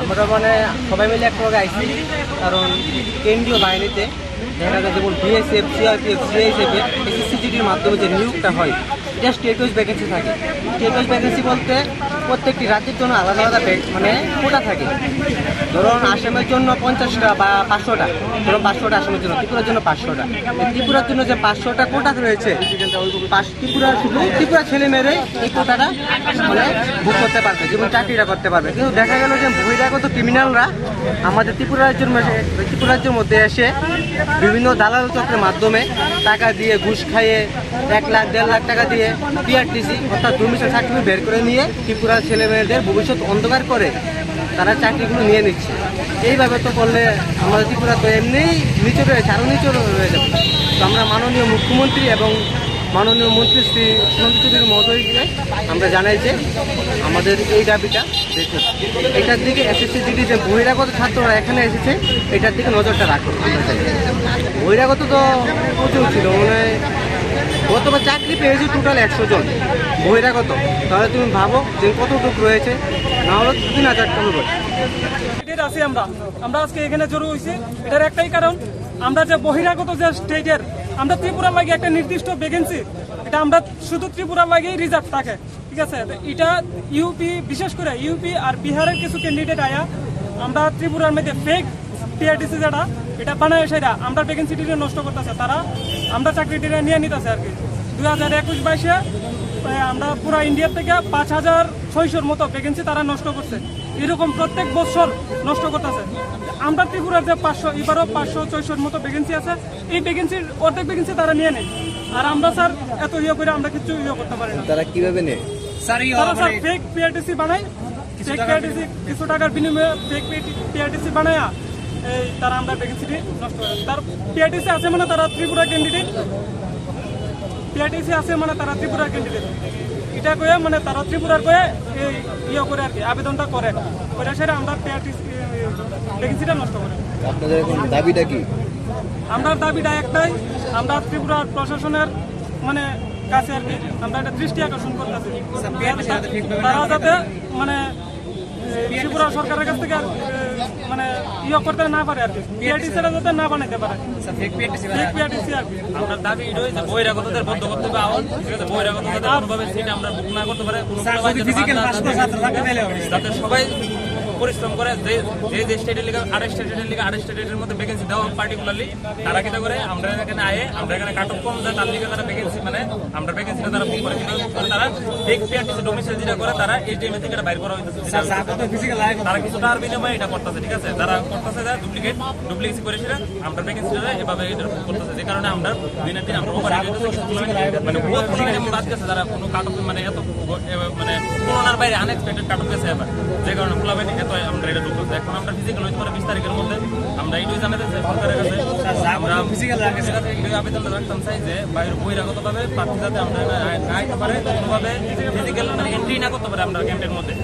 আমরা মানে সবাই মিলে একসঙ্গে আইসি কারণ কেন্দ্রীয় বাহিনীতে দেখা যায় যেমন বিএসএফ সিআরপিএফ সিআইএসএফ এসএসসিজিডির মাধ্যমে যে নিয়োগটা হয়, এটা স্টেট ওয়াইজ ভ্যাকেন্সি থাকে। স্টেট ওয়াইজ ভ্যাকেন্সি বলতে প্রত্যেকটি রাজ্যের জন্য আলাদা আলাদা মানে কোটা থাকে। ধরুন আসামের জন্য পঞ্চাশটা বা পাঁচশোটা। ধরুন পাঁচশোটা আসামের জন্য, ত্রিপুরার জন্য পাঁচশোটা। ত্রিপুরার জন্য যে পাঁচশোটা কোটা রয়েছে ত্রিপুরার শুধু ত্রিপুরা ছেলে মেয়েরাই এই কোটাটা মানে বুক করতে পারবে, যেমন চাকরিটা করতে পারবে। কিন্তু দেখা গেল যে বহিরাগত ক্রিমিনালরা আমাদের ত্রিপুরা রাজ্যের ত্রিপুরা রাজ্যের মধ্যে এসে বিভিন্ন দালাল চক্রের মাধ্যমে টাকা দিয়ে ঘুষ খাইয়ে এক লাখ, দেড় লাখ টাকা দিয়ে পিআরটিসি অর্থাৎ ডোমিসাইল সার্টিফিকেট বের করে নিয়ে ত্রিপুরার ছেলে মেয়েদের ভবিষ্যৎ অন্ধকার করে তারা চাকরিগুলো নিয়ে নিচ্ছে। এইভাবে তো করলে আমাদের ত্রিপুরা তো এমনিই নিচে রয়েছে আরও নিচে রয়ে যাবে। তো আমরা মাননীয় মুখ্যমন্ত্রী এবং মাননীয় মন্ত্রী শ্রী সুনন্দ চৌধুরী মহোদয়কে আমরা জানাই যে আমাদের এই দাবিটা দেখুন। এটার দিকে এসএসসি জিডি যে বহিরাগত ছাত্ররা এখানে এসেছে, এটার দিকে নজরটা রাখুন। বহিরাগত তো প্রচুর ছিল মানে গতবার চাকরি পেয়েছে টোটাল একশো জন। বহিরাগত তাহলে তুমি ভাবো যে কতটুকু রয়েছে, না হলে তিন হাজার টাকা আছি আমরা। আমরা আজকে এখানে জড়ো হয়েছি। এটার একটাই কারণ, আমরা যে বহিরাগত যে স্টেটের আমরা ত্রিপুরার লাগে একটা নির্দিষ্ট ভ্যাকেন্সি এটা আমরা শুধু ত্রিপুরার লাগেই রিজার্ভ থাকে। ঠিক আছে? এটা ইউপি বিশেষ করে ইউপি আর বিহারের কিছু ক্যান্ডিডেট আয়া, আমরা ত্রিপুরার মধ্যে ফেক পিআরটিসি যেটা এটা বানায় সেটা আমরা ভ্যাকেন্সিটিকে নষ্ট করতেছে। তারা আমরা চাকরিটিকে নিয়ে নিতেছে আর কি। দু হাজার একুশ বাইশে আমরা পুরো ইন্ডিয়ার থেকে পাঁচ হাজার ছয়শোর মতো ভ্যাকেন্সি তারা নষ্ট করছে। এরকম প্রত্যেক বছর নষ্ট করতেছে। আমরা ত্রিপুরার যে পাঁচশো এবারও পাঁচশো ছয়শোর মতো ভ্যাকেন্সি আছে এই ভ্যাকেন্সির অর্ধেক ভ্যাকেন্সি তারা নিয়ে নেয়। আর আমরা স্যার এত ইয়ে করে আমরা কিছু ইয়ে করতে পারি না। তারা কীভাবে নেয়? তারা স্যার ফেক পিআরটিসি বানায়। ফেক পিআরটিসি কিছু টাকার বিনিময়ে ফেক পিআরটিসি বানায় এই তারা আমরা ভ্যাকেন্সিটি নষ্ট করে তার পিআরটিসি আছে মানে তারা ত্রিপুরা ক্যান্ডিডেট পিআরটিসি আছে মানে তারা ত্রিপুরার ক্যান্ডিডেট এটা কয়ে মানে তারা ত্রিপুরার কয়ে এই ইয়ে করে আর কি আবেদনটা করে করে সেটা আমরা পিআরটিসি ভ্যাকেন্সিটা নষ্ট করে। আপনাদের এখন দাবিটা কি? আমরা দাবিটা একটাই আমরা ত্রিপুরার প্রশাসনের মানে কাছে আর কি আমরা একটা দৃষ্টি আকর্ষণ করতেছি। তারা যাতে মানে ত্রিপুরা সরকারের কাছ থেকে আর, মানে ইয়ে করতে না পারে আর কি। পিআরটিসিটা যাতে না বানাইতে পারে। ফেক পিআরটিসি আর কি। আমরা দাবি এটাই যে বহিরাগতদের বন্ধ করতে হবে আওয়াজ ঠিক আছে? বহিরাগত যাতে কোনোভাবে সিট আমরা বুক না করতে পারে কোনো যাতে সবাই পরিশ্রম করে যে যে স্টেটের লিগে আড়াই স্টেটের লিগে আড়াই স্টেটের মধ্যে ভ্যাকেন্সি দেওয়া পার্টিকুলারলি তারা কিটা করে? আমরা এখানে আয়ে আমরা এখানে কাট কম যায় তার লিগে তারা ভ্যাকেন্সি মানে আমরা ভ্যাকেন্সিটা তারা বুক করে। কিন্তু তারা ফেক পিআরটিসি ডোমিসাইল যেটা করে তারা এইচডিএম থেকে এটা বাইর করা হইতেছে। তারা কিছু টাকার বিনিময়ে এটা করতেছে ঠিক আছে? তারা করতেছে যা ডুপ্লিকেট ডুপ্লিকেসি করে সেটা আমরা ভ্যাকেন্সিটা এভাবে এটা করতেছে। যে কারণে আমরা দিন দিন আমরা ওভার মানে অনেকে যেমন বাদ গেছে যারা কোনো কাটক মানে এত মানে করোনার বাইরে আনএক্সপেক্টেড কাটক গেছে এবার। যে কারণে খোলাবেন এত আমরা এটা ঢুকতেছে এখন আমরা ফিজিক্যাল হইতে পারে বিশ তারিখের মধ্যে। আমরা এইটাই জানাতে চাই সরকারের কাছে। আমরা ফিজিক্যাল এইটুকু আবেদন রাখতাম চাই যে, বাইরে বহিরাগত ভাবে প্রার্থী যাতে আমরা না আইতে পারে, কোনোভাবে ফিজিক্যাল মানে এন্ট্রি না করতে পারে আমরা ক্যাম্পের মধ্যে।